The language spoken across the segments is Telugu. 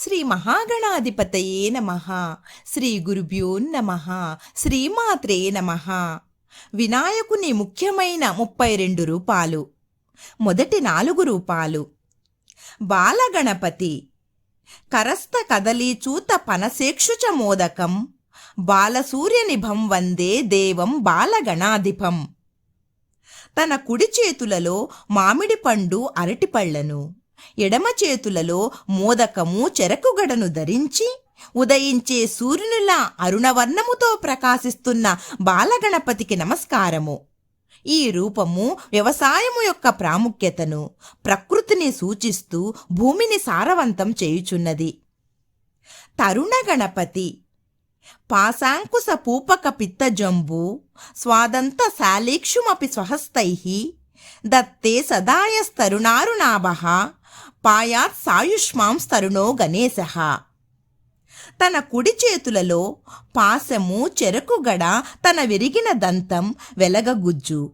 శ్రీ మహాగణాధిపతయే నమ. శ్రీ గురుభ్యో నమ. శ్రీమాత్రే నమ. వినాయకుని ముఖ్యమైన ముప్పై రెండు రూపాలు. మొదటి నాలుగు రూపాలు. బాలగణపతి. కరస్థ కదలీచూత పనసేక్షుచ మోదకం. బాలసూర్యనిభం వందే దేవం బాలగణాధిపం. తన కుడి చేతులలో మామిడి పండు అరటిపళ్ళను ఎడమ చేతులలో మోదకము చెరకుగడను ధరించి ఉదయించే సూర్యునిలా అరుణవర్ణముతో ప్రకాశిస్తున్న బాలగణపతికి నమస్కారము. ఈ రూపము వ్యవసాయము యొక్క ప్రాముఖ్యతను ప్రకృతిని సూచిస్తూ భూమిని సారవంతం చేయుచున్నది. తరుణ గణపతి పాశాంకుశ పూపక పిత్తజంబు స్వాదంత శాలీక్షుమపి స్వహస్తై దత్తే సదాయస్తరుణారుణాభ పాయాత్ సాయుష్మాంస్తరుణో గణేశ. తన కుడి చేతులలో పాశము చెరకుగడ తన విరిగిన దంతం వెలగగుజ్జు.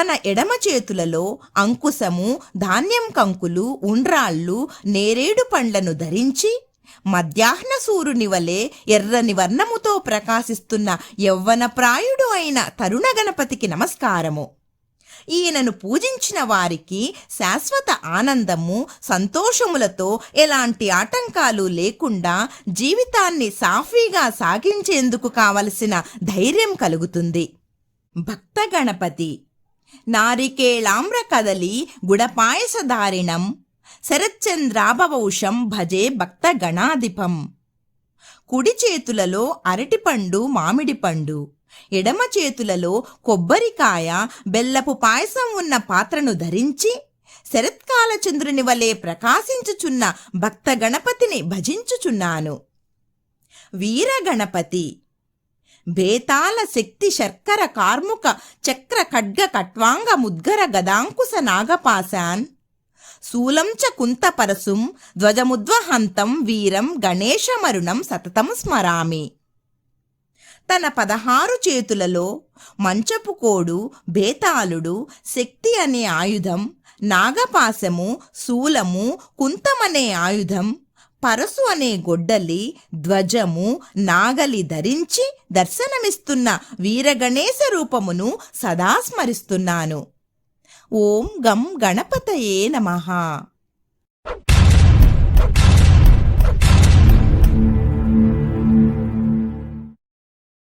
తన ఎడమ చేతులలో అంకుశము ధాన్యం కంకులు ఉండ్రాళ్ళు నేరేడు పండ్లను ధరించి మధ్యాహ్న సూర్యుని వలె ఎర్రని వర్ణముతో ప్రకాశిస్తున్న యవ్వనప్రాయుడు అయిన తరుణ గణపతికి నమస్కారము. ఈయనను పూజించిన వారికి శాశ్వత ఆనందము సంతోషములతో ఎలాంటి ఆటంకాలు లేకుండా జీవితాన్ని సాఫీగా సాగించేందుకు కావలసిన ధైర్యం కలుగుతుంది. భక్త గణపతి నారికేళామ్ర కదలి గుడపాయసధారిణం శరచ్చంద్రాభవౌషం భజే భక్త గణాధిపం కుడి చేతులలో అరటిపండు మామిడి పండు ఎడమ చేతులలో కొబ్బరికాయ బెల్లపు పాయసం ఉన్న పాత్రను ధరించి శరత్కాల చంద్రుని వలె ప్రకాశించుచున్న భక్త గణపతిని భజించుచున్నాను. వీర గణపతి బేతాల శక్తి శర్కర కార్ముక చక్ర ఖడ్గ కట్వాంగ ముద్గర గదాంకుశ నాగపాశాన్ శూలం చ కుంతపరసుం ధ్వజముద్వహంతం వీరం గణేశమరుణం సతతం స్మరామి. తన పదహారు చేతులలో మంచపు కోడు బేతాళుడు శక్తి అనే ఆయుధం నాగపాశము శూలము కుంతమనే ఆయుధం పరసు అనే గొడ్డలి ధ్వజము నాగలి ధరించి దర్శనమిస్తున్న వీరగణేశ రూపమును సదా స్మరిస్తున్నాను. ఓం గం గణపతయే నమః.